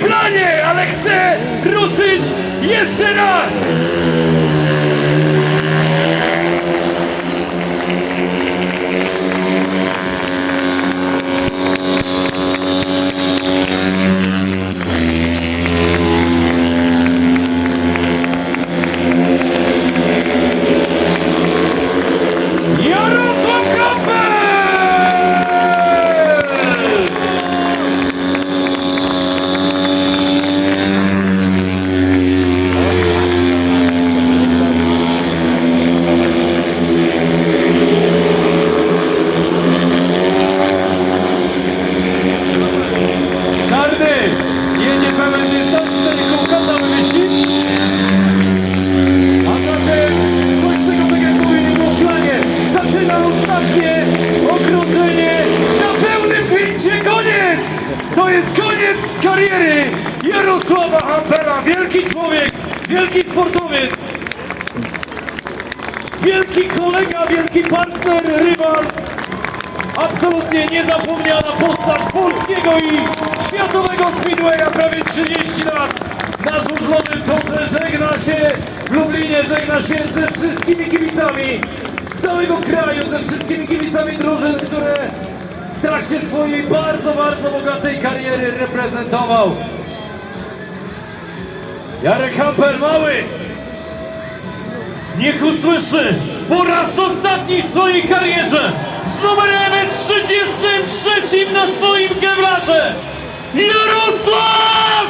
planie, ale chcę ruszyć jeszcze raz! Kariery Jarosława Hampera. Wielki człowiek, wielki sportowiec. Wielki kolega, wielki partner, rywal. Absolutnie niezapomniana postać polskiego i światowego speedwaya. Prawie 30 lat na żużlowym torze. Żegna się w Lublinie, żegna się ze wszystkimi kibicami z całego kraju, ze wszystkimi kibicami drużyn, które w trakcie swojej bardzo, bardzo bogatej kariery reprezentował. Jarek Hamper mały! Niech usłyszy po raz ostatni w swojej karierze z numerem 33 na swoim kewlarze Jarosław